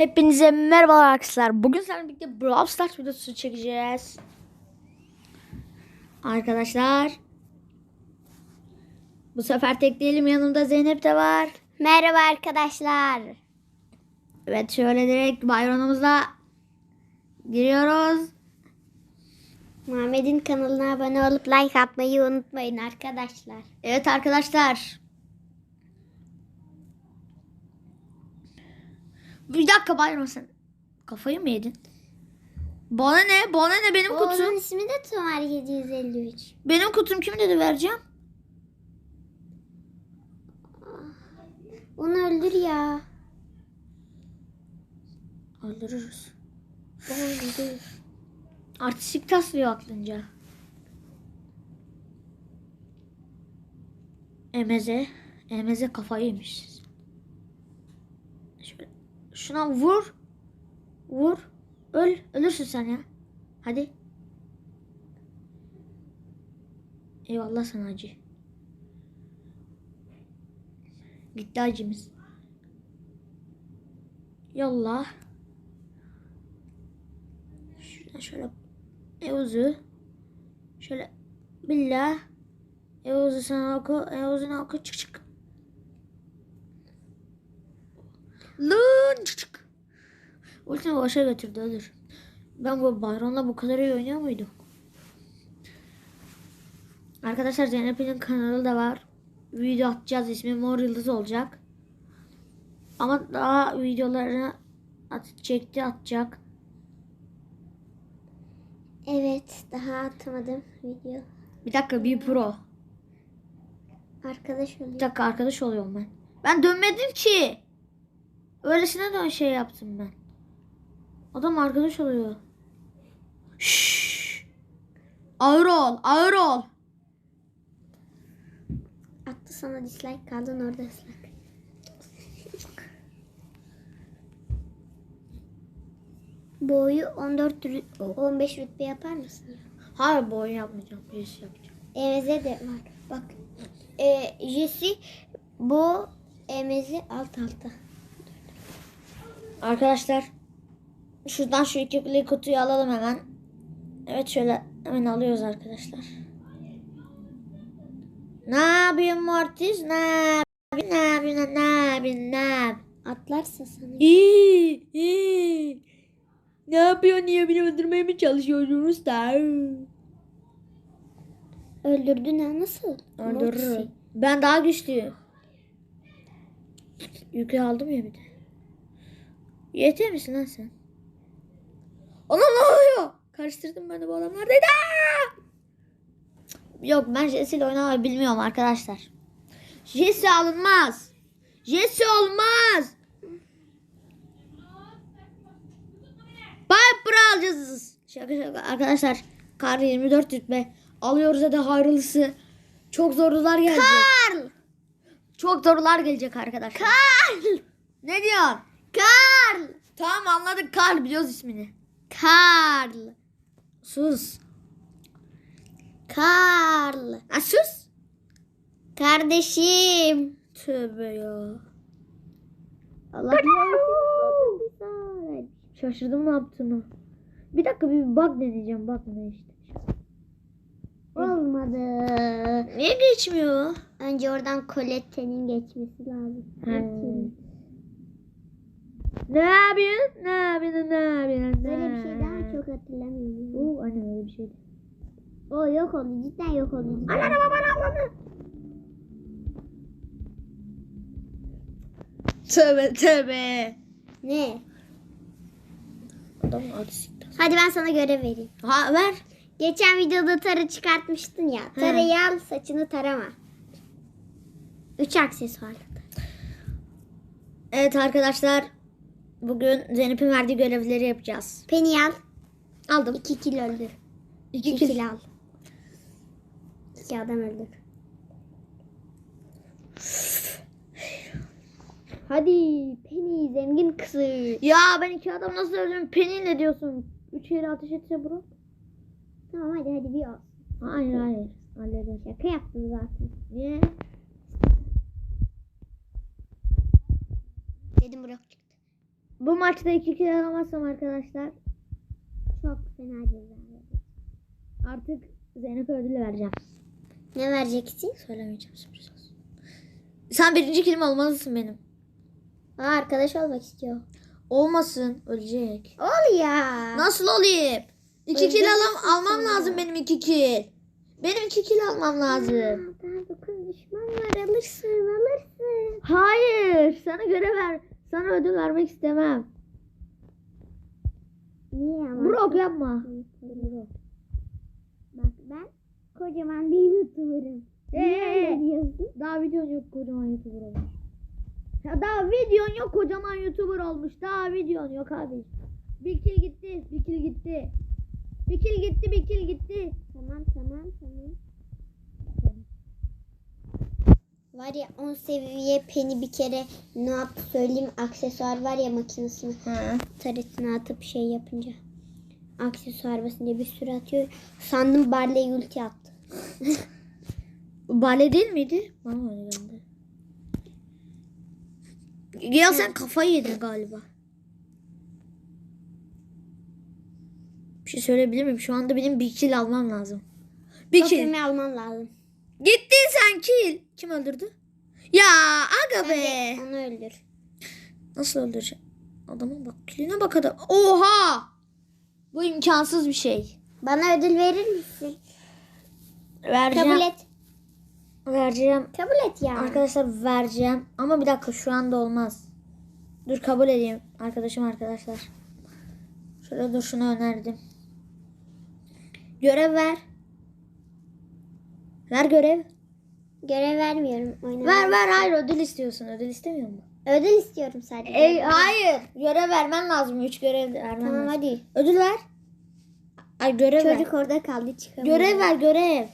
Hepinize merhaba arkadaşlar. Bugün seninle birlikte Brawl Stars videosu çekeceğiz. Arkadaşlar. Bu sefer tek değilim. Yanımda Zeynep de var. Merhaba arkadaşlar. Evet şöyle direkt bayramımızla giriyoruz. Muhammed'in kanalına abone olup like atmayı unutmayın arkadaşlar. Evet arkadaşlar. Bir dakika bayram sen. Kafayı mı yedin? Bana ne? Bana ne benim kutum? Oğlunun ismi de Tomar 753. Benim kutum kim dedi vereceğim? Onu öldür ya. Öldürürüz. Öldür. Artistik taslıyor aklınca. Emeze. Emeze kafayı yemiş. Şuna vur. Vur. Öl. Ölürsün sen ya. Hadi. Eyvallah sana acı. Gitti acımız. Yallah. Şuradan şöyle Evuzu. Şöyle billah. Evuzu sana oku. Evuzunu oku. Çık çık. Lan çık. Ultimi başa götürdü ölür. Ben bu Bayron'la bu kadar iyi oynuyor muydum? Arkadaşlar Zeynep'in kanalı da var. Video atacağız. ismi Mor Yıldız olacak. Ama daha videolarını at çekti atacak. Evet daha atmadım video. Bir dakika bir pro. Arkadaş oluyor. Bir dakika arkadaş oluyorum ben. Ben dönmedim ki. Öylesine dön şey yaptım ben. Adam arkadaş oluyor. Şşş. Ağır ol, ağır ol. Attı sana dislike kaldın orada ıslak. Boyu 14 rü- 15 rütbe yapar mısın? Hayır boy yapmayacağım. Birisi yapacağım. Emeze de var. Bak. E, Jesse bu emezi alt alta. Arkadaşlar şuradan şu ikili kutuyu alalım hemen. Evet şöyle hemen alıyoruz arkadaşlar. Ne yapıyorsun Mortis? Ne yapıyorsun? Ne yapıyorsun? Ne yapıyorsun? Ne yapıyorsun? Atlarsa sana. İyi, iyi. Ne yapıyor? Niye beni öldürmeye mi çalışıyorsunuz da? Öldürdün ha nasıl? Öldürürüm. Ben daha güçlüyüm. Yükü aldım ya bir de. Yeter misin lan sen? Ona ne oluyor? Karıştırdım ben de bu adamlardaydı. Yok ben Jesse ile oynamayı bilmiyorum arkadaşlar. Jesse alınmaz. Jesse olmaz. Piper alacağız. Şaka şaka arkadaşlar. Kar 24 rütbe. Alıyoruz hadi hayırlısı. Çok zorlular gelecek. Karl! Çok zorlular gelecek arkadaşlar. Karl! Ne diyorsun? Karl! Tamam anladık Karl biliyoruz ismini. Karl! Sus. Karl! Ha, sus. Kardeşim! Tövbe ya. Allah Şaşırdım ne yaptığını. Bir dakika bir bak deneyeceğim. Bak ne işte. Olmadı. Niye geçmiyor? Önce oradan Colette'nin geçmesi lazım. He. Ne yapıyorsun? Ne yapıyorsun? Ne yapıyorsun? Böyle bir şey daha çok hatırlamıyorum. Oo, aynen öyle bir şeydi. O yok oldu. Cidden yok oldu. cidden. Ananı babanı ablanı. Tövbe tövbe. Ne? Adam artistik. Hadi ben sana görev vereyim. Ha ver. Geçen videoda tarı çıkartmıştın ya. Tarayı al saçını tarama. Üç aksesuarlı. Evet arkadaşlar. Bugün Zeynep'in verdiği görevleri yapacağız. Penny al. Aldım. İki kill öldür. İki İki kill. kill al. İki adam öldür. Hadi Penny zengin kızı. Ya ben iki adam nasıl öldüm? Penny ne diyorsun? Üç yere ateş etse bro. Tamam hadi hadi bir ol. Hayır hayır. Hallederiz. Şaka yaptım zaten. Niye? Dedim bırak. Bu maçta 2 kill alamazsam arkadaşlar Çok fena ceza. artık Zeynep'e ödül vereceğim. Ne vereceksin? Söylemeyeceğim sürpriz olsun. Sen birinci kilim olmalısın benim. Aa, arkadaş olmak istiyor. Olmasın. Ölecek. Ol ya. Nasıl olayım? İki Öleceksin kill alam almam sen. lazım benim iki kill. Benim iki kill almam lazım. Aa, Daha dokuz düşman var alırsın alırsın. Hayır. Sana görev ver. Sana ödül vermek istemem. Niye ama? Brok yapma. Bak ben kocaman bir youtuberım. Niye Ee? diyorsun? Daha videon yok kocaman YouTuber olmuş. Ya daha videon yok kocaman YouTuber olmuş. Daha videon yok abi. Bir kill gitti. Bir kill gitti. Bir kill gitti. Bir kill gitti. Tamam tamam tamam. Var ya 10 seviye peni bir kere ne yaptı söyleyeyim aksesuar var ya makinesini taretine atıp şey yapınca aksesuar basınca bir sürü atıyor. Sandım Barley ulti attı. Bale değil miydi? Bana öyle geldi. Ya sen kafayı yedin galiba. Bir şey söyleyebilir miyim? Şu anda benim bir kill almam lazım. Bir kill. Kafemi alman lazım. Gittin sen kill. Kim öldürdü? Ya aga be. De onu öldür. Nasıl öldüreceğim? Adamın bak killine bak adam. Oha! Bu imkansız bir şey. Bana ödül verir misin? Vereceğim. Kabul et. Vereceğim. Kabul et ya. Arkadaşlar vereceğim. Ama bir dakika şu anda olmaz. Dur kabul edeyim. Arkadaşım arkadaşlar. Şöyle dur şunu önerdim. Görev ver. Ver görev. Görev vermiyorum. Oynamaya. Ver ver hayır ödül istiyorsun. Ödül istemiyor mu? Ödül istiyorum sadece. Ey, hayır. Görev vermen lazım. Üç görev vermen Tamam lazım. hadi. Ödül ver. Ay görev ver. Çocuk orada kaldı çıkamıyor. Görev ver görev.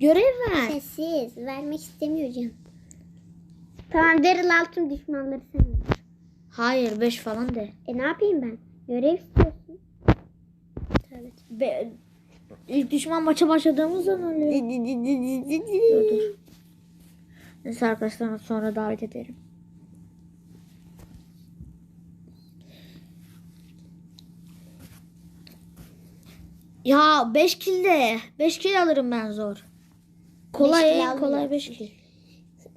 Görev ver. Sessiz. Vermek istemiyor canım. Tamam Daryl altın düşmanları sen öldür. Hayır 5 falan de. E ne yapayım ben? Görev istiyorsun. Evet. Be ilk düşman maça başladığımız zaman oluyor. dur dur. Neyse arkadaşlar sonra davet ederim. Ya 5 kill de 5 kill alırım ben zor. Kolay Beş kill en kolay almayacaksın. 5 kill.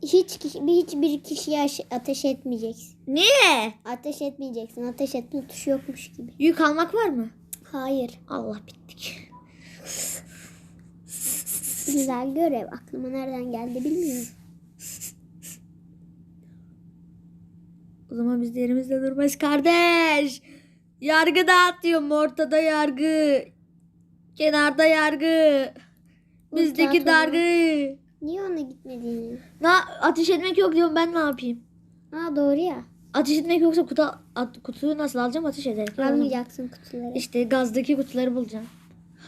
Hiç kişi, hiçbir kişiye aş- ateş etmeyeceksin. Niye? Ateş etmeyeceksin. Ateş etme tuşu yokmuş gibi. Yük almak var mı? Hayır. Allah bittik. Güzel görev. Aklıma nereden geldi bilmiyorum. O zaman biz de yerimizde durmayız kardeş. Yargı dağıtıyorum. Ortada yargı. Kenarda yargı. Bizdeki dargı. Niye ona gitmediğini? Na ateş etmek yok diyorum ben ne yapayım? Aa doğru ya. Ateş etmek yoksa kutu, at, kutuyu nasıl alacağım ateş ederek. Almayacaksın kutuları. İşte gazdaki kutuları bulacağım.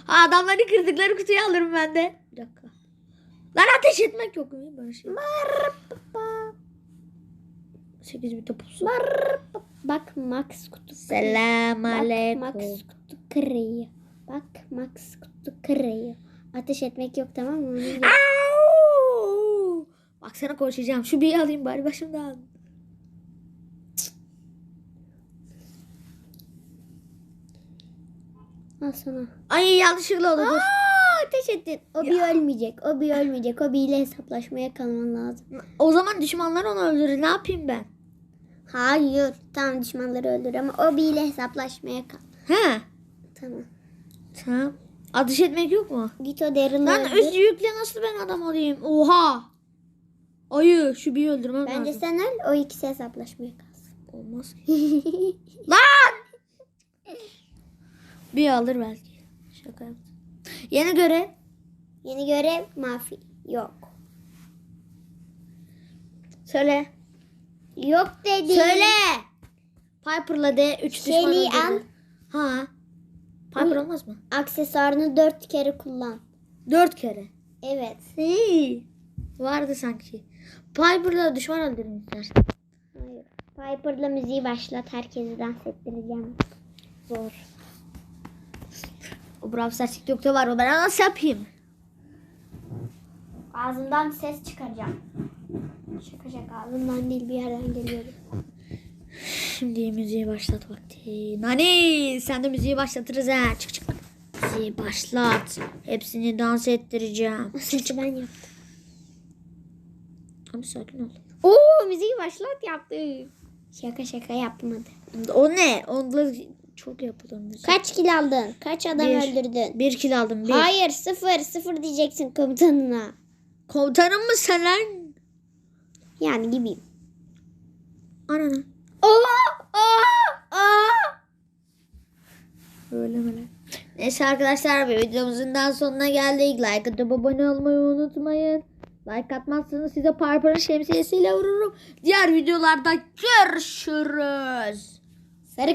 Ha, adamların kırdıkları kutuyu alırım ben de. Bir dakika. Lan ateş etmek yok mu? Böyle şey. 8 bir topusu. Bak Max kutu. Selam Bak aleyküm. Max kutu kırıyor. Bak Max kutu kırıyor. Ateş etmek yok tamam mı? Bak sana koşacağım. Şu bir alayım bari başımdan. Al sana. Ay yanlışlıkla oldu. Aa, ateş ettin. O bir ölmeyecek. O bir ölmeyecek. O bir ile hesaplaşmaya kalman lazım. O zaman düşmanlar onu öldürür. Ne yapayım ben? Hayır. Tamam düşmanları öldür ama o bir ile hesaplaşmaya kal. He. Tamam. Tamam. Ateş etmek yok mu? Git o Daryl'ı Lan öldür. üst yükle nasıl ben adam olayım? Oha. Ayı şu bir öldürmem Bence lazım. sen öl. O ikisi hesaplaşmaya kalsın. Olmaz ki. Lan! Bir alır belki. Şaka yaptım. Yeni görev. Yeni görev mafi. Yok. Söyle. Yok dedi. Söyle. Piper'la de 3 düşman Shelly öldürdü. Ha. Piper olmaz mı? Aksesuarını dört kere kullan. 4 kere. Evet. İyi. Vardı sanki. Piper'la düşman istersen. Hayır. Piper'la müziği başlat. Herkesi dans ettireceğim. Zor. O Brawl Stars TikTok'ta var. O ben nasıl yapayım? Ağzımdan ses çıkaracağım. Şaka şaka ağzımdan değil bir yerden geliyordu. Şimdi müziği başlat vakti. Nani sen de müziği başlatırız ha. Çık çık. Müziği başlat. Hepsini dans ettireceğim. O sesi ben yaptım. Abi sakin ol. Oo müziği başlat yaptı. Şaka şaka yapmadı. O ne? Onda çok yapılır müzik. Kaç kil aldın? Kaç adam Bir. öldürdün? Bir kil aldım. Bir. Hayır sıfır. Sıfır diyeceksin komutanına. Komutanım mı sen lan? Yani gibiyim. Ananı. Aa! Aa! Aa! Öyle mi lan? Neyse arkadaşlar videomuzun daha sonuna geldik. Like atıp abone olmayı unutmayın. Like atmazsanız size parpara şemsiyesiyle vururum. Diğer videolarda görüşürüz.